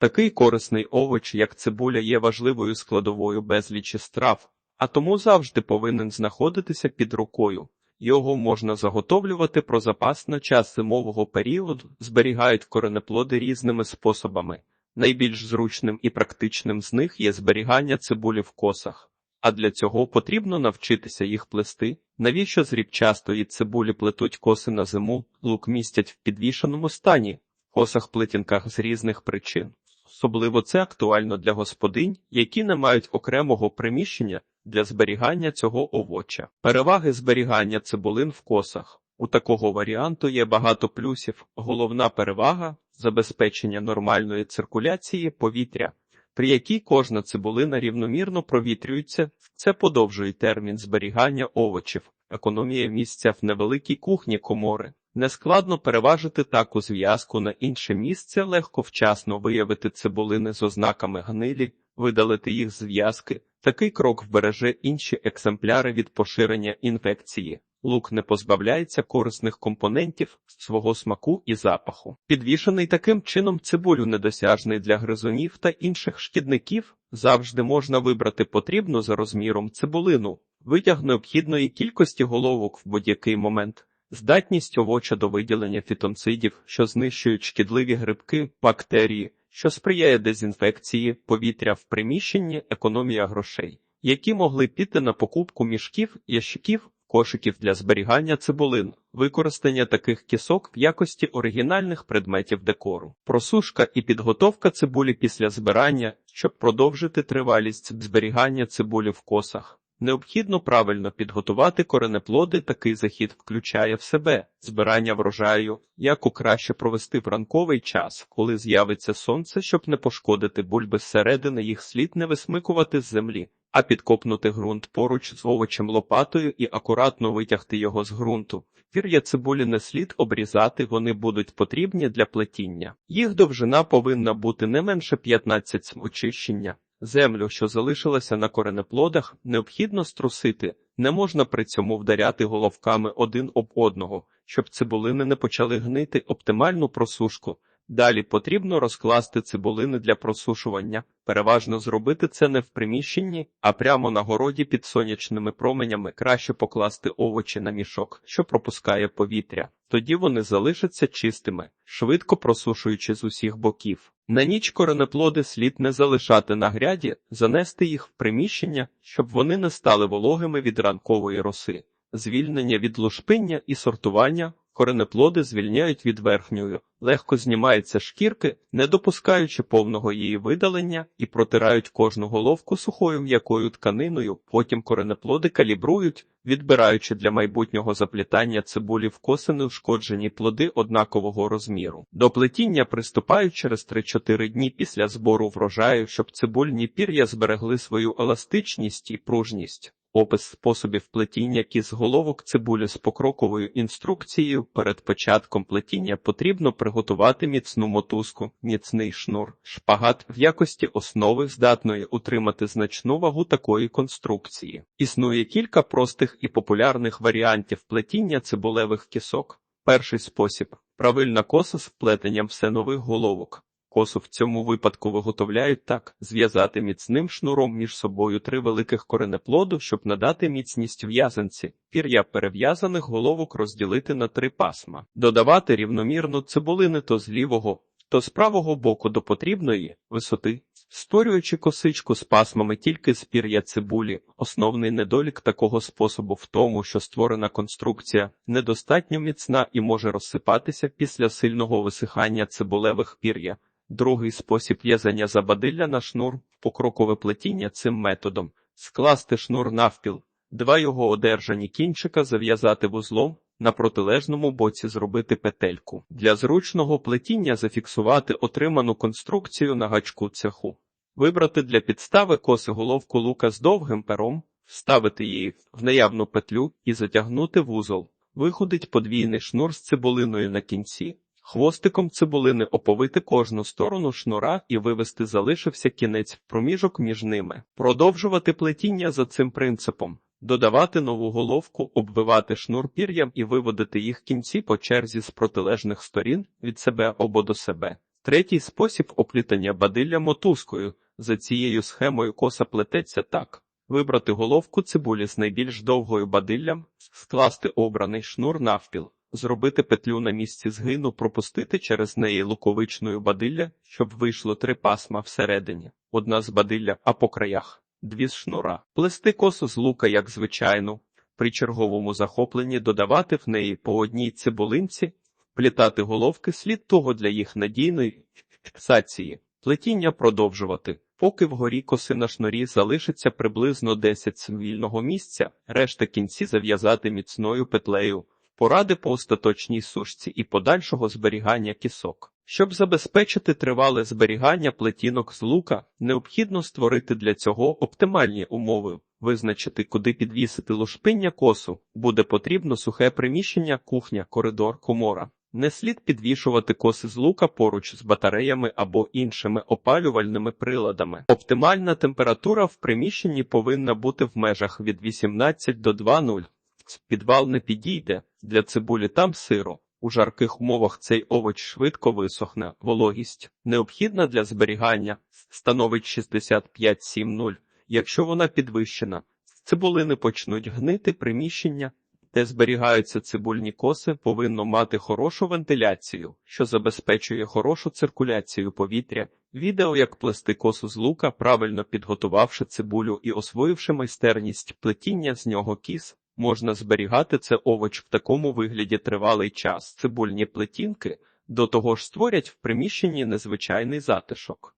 Такий корисний овоч, як цибуля, є важливою складовою безлічі страв, а тому завжди повинен знаходитися під рукою. Його можна заготовлювати про запас на час зимового періоду, зберігають коренеплоди різними способами. Найбільш зручним і практичним з них є зберігання цибулі в косах. А для цього потрібно навчитися їх плести. Навіщо з рібчастої цибулі плетуть коси на зиму, лук містять в підвішеному стані, в косах-плетінках з різних причин. Особливо це актуально для господинь, які не мають окремого приміщення для зберігання цього овоча. Переваги зберігання цибулин в косах. У такого варіанту є багато плюсів. Головна перевага забезпечення нормальної циркуляції повітря, при якій кожна цибулина рівномірно провітрюється. Це подовжує термін зберігання овочів, економія місця в невеликій кухні комори. Нескладно переважити таку зв'язку на інше місце, легко вчасно виявити цибулини з ознаками гнилі, видалити їх зв'язки. Такий крок вбереже інші екземпляри від поширення інфекції. Лук не позбавляється корисних компонентів свого смаку і запаху. Підвішений таким чином цибулю недосяжний для гризунів та інших шкідників, завжди можна вибрати потрібну за розміром цибулину, витяг необхідної кількості головок в будь-який момент. Здатність овоча до виділення фітонцидів, що знищують шкідливі грибки, бактерії, що сприяє дезінфекції повітря в приміщенні, економія грошей, які могли піти на покупку мішків, ящиків, кошиків для зберігання цибулин, використання таких кісок в якості оригінальних предметів декору, просушка і підготовка цибулі після збирання, щоб продовжити тривалість зберігання цибулі в косах. Необхідно правильно підготувати коренеплоди. Такий захід включає в себе збирання врожаю, яку краще провести в ранковий час, коли з'явиться сонце, щоб не пошкодити бульби зсередини, їх слід не висмикувати з землі, а підкопнути ґрунт поруч з овочем лопатою і акуратно витягти його з ґрунту. Пір'я цибулі не слід обрізати, вони будуть потрібні для плетіння. Їх довжина повинна бути не менше 15 см очищення. Землю, що залишилася на коренеплодах, необхідно струсити, не можна при цьому вдаряти головками один об одного, щоб цибулини не почали гнити оптимальну просушку. Далі потрібно розкласти цибулини для просушування, переважно зробити це не в приміщенні, а прямо на городі під сонячними променями краще покласти овочі на мішок, що пропускає повітря. Тоді вони залишаться чистими, швидко просушуючи з усіх боків. На ніч коренеплоди слід не залишати на гряді, занести їх в приміщення, щоб вони не стали вологими від ранкової роси. Звільнення від лушпиння і сортування коренеплоди звільняють від верхньої, легко знімаються шкірки, не допускаючи повного її видалення, і протирають кожну головку сухою м'якою тканиною, потім коренеплоди калібрують, відбираючи для майбутнього заплітання цибулі в коси неушкоджені плоди однакового розміру. До плетіння приступають через 3-4 дні після збору врожаю, щоб цибульні пір'я зберегли свою еластичність і пружність. Опис способів плетіння кіз головок цибулі з покроковою інструкцією. Перед початком плетіння потрібно приготувати міцну мотузку, міцний шнур, шпагат в якості основи здатної утримати значну вагу такої конструкції. Існує кілька простих і популярних варіантів плетіння цибулевих кісок. Перший спосіб правильна коса з вплетенням все нових головок. Косу в цьому випадку виготовляють так: зв'язати міцним шнуром між собою три великих коренеплоду, щоб надати міцність в'язанці, пір'я перев'язаних головок розділити на три пасма, додавати рівномірно цибулини то з лівого, то з правого боку до потрібної висоти, створюючи косичку з пасмами тільки з пір'я цибулі. Основний недолік такого способу в тому, що створена конструкція недостатньо міцна і може розсипатися після сильного висихання цибулевих пір'я. Другий спосіб в'язання забадилля на шнур, покрокове плетіння цим методом, скласти шнур навпіл, два його одержані кінчика зав'язати вузлом, на протилежному боці зробити петельку. Для зручного плетіння зафіксувати отриману конструкцію на гачку цеху, вибрати для підстави коси головку лука з довгим пером, вставити її в наявну петлю і затягнути вузол. Виходить подвійний шнур з цибулиною на кінці. Хвостиком цибулини оповити кожну сторону шнура і вивести залишився кінець проміжок між ними, продовжувати плетіння за цим принципом, додавати нову головку, обвивати шнур пір'ям і виводити їх кінці по черзі з протилежних сторін від себе або до себе. Третій спосіб оплітання бадилля мотузкою. За цією схемою коса плететься так. Вибрати головку цибулі з найбільш довгою бадиллям, скласти обраний шнур навпіл, зробити петлю на місці згину, пропустити через неї луковичною бадилля, щоб вийшло три пасма всередині, одна з бадилля, а по краях дві з шнура, плести косу з лука, як звичайну, при черговому захопленні додавати в неї по одній цибулинці, плітати головки слід того для їх надійної фіксації, плетіння продовжувати. Поки вгорі коси на шнурі залишиться приблизно 10 вільного місця, решта кінці зав'язати міцною петлею. Поради по остаточній сушці і подальшого зберігання кісок. Щоб забезпечити тривале зберігання плетінок з лука, необхідно створити для цього оптимальні умови. Визначити, куди підвісити лушпиння косу, буде потрібно сухе приміщення, кухня, коридор, комора. Не слід підвішувати коси з лука поруч з батареями або іншими опалювальними приладами. Оптимальна температура в приміщенні повинна бути в межах від 18 до 2,0. Підвал не підійде, для цибулі там сиро. У жарких умовах цей овоч швидко висохне. Вологість, необхідна для зберігання, становить 65-7,0. Якщо вона підвищена, цибулини почнуть гнити приміщення, де зберігаються цибульні коси, повинно мати хорошу вентиляцію, що забезпечує хорошу циркуляцію повітря. Відео, як плести косу з лука, правильно підготувавши цибулю і освоївши майстерність плетіння з нього кіс, можна зберігати це овоч в такому вигляді тривалий час. Цибульні плетінки до того ж створять в приміщенні незвичайний затишок.